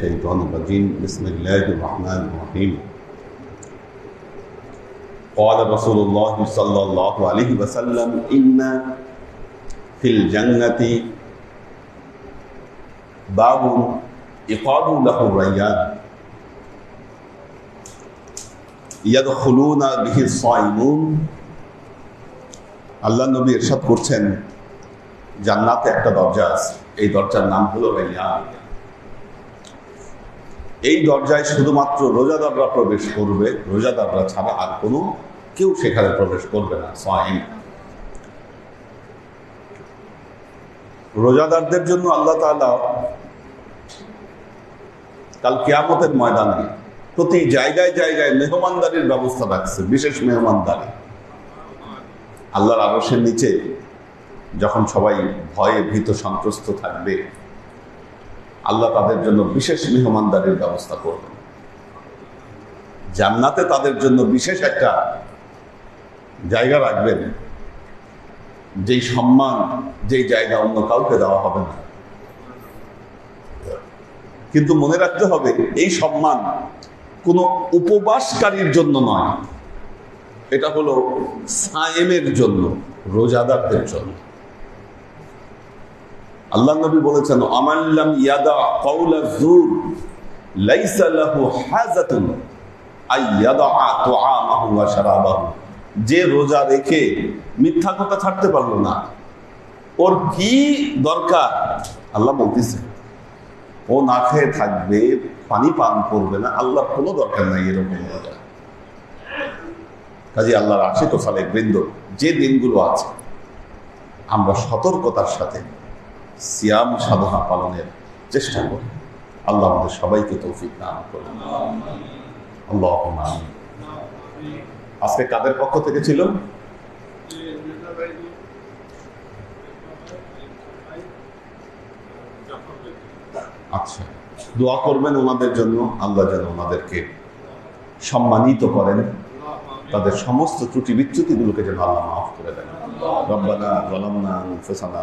الشيطان الرجيم بسم الله الرحمن الرحيم قال رسول الله صلى الله عليه وسلم إن في الجنة باب يقال له الريان يدخلون به الصائمون আল্লাহ নবী এরশাদ করছেন জান্নাতে একটা দরজা আছে এই দরজার নাম হলো রাইয়ান এই দরজায় শুধুমাত্র রোজাদাররা প্রবেশ করবে, রোজাদাররা ছাড়া আর কোনো কেউ সেখানে প্রবেশ করবে না, সাইম। রোজাদারদের জন্য আল্লাহ তাআলা কাল কিয়ামতের ময়দানে প্রতি জায়গায় জায়গায় মেহমানদারির ব্যবস্থা রাখছে, বিশেষ মেহমানদারি। আল্লাহর আরসের নিচে যখন সবাই ভয়ে ভীত, সন্ত্রস্ত থাকবে আল্লাহ তাদের জন্য বিশেষ মেহমানদারির ব্যবস্থা করবেন। জান্নাতে তাদের জন্য বিশেষ একটা জায়গা রাখবেন। যেই সম্মান, যেই জায়গা অন্য কাউকে দেওয়া হবে না। কিন্তু মনে রাখতে হবে, এই সম্মান কোনো উপবাসকারীর জন্য নয়। এটা হলো সায়েমের জন্য, রোজাদারদের জন্য। আল্লাহ নবী বলেছেন ইয়াদা হাজাতুন আই ইয়াদা তুআমাহু ওয়া শারাবাহু। যে রোজা রেখে মিথ্যা কথা ছাড়তে পারল না। ওর কি দরকার? আল্লাহ বলতেছে, ও না খেয়ে থাকবে, পানি পান করবে না, আল্লাহর কোনো দরকার নাই এরকম রোজা। কাজে আল্লাহর আশিক সালে বৃন্দ, যে দিনগুলো আছে, আমরা সতর্কতার সাথে সিয়াম সাধনা পালনের চেষ্টা করি। আল্লাহ আমাদের সবাইকে তৌফিক দান করে আল্লাহ আজকে কাদের পক্ষ থেকে ছিল? আচ্ছা দোয়া করবেন ওনাদের জন্য। আল্লাহ যেন ওনাদেরকে সম্মানিত করেন। তাদের সমস্ত ত্রুটি বিচ্যুতিগুলোকে যেন আল্লাহ মাফ করে দেন। রব্বানা গলামনা ফুসানা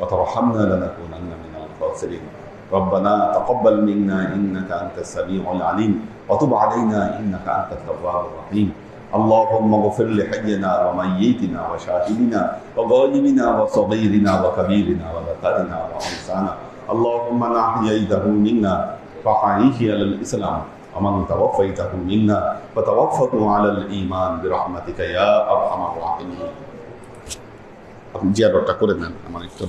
وترحمنا لنكونن من الخاسرين. ربنا تقبل منا إنك أنت السميع العليم. وتب علينا إنك أنت التواب الرحيم. اللهم اغفر لحينا وميتنا وشاهدنا وغائبنا وصغيرنا وكبيرنا وذكرنا وانسانا اللهم من احييته منا فحيه على الإسلام. ومن توفيته منا فتوفته على الإيمان برحمتك يا أرحم الراحمين. আপনি জিয়ারটা করে নেন আমার একটু।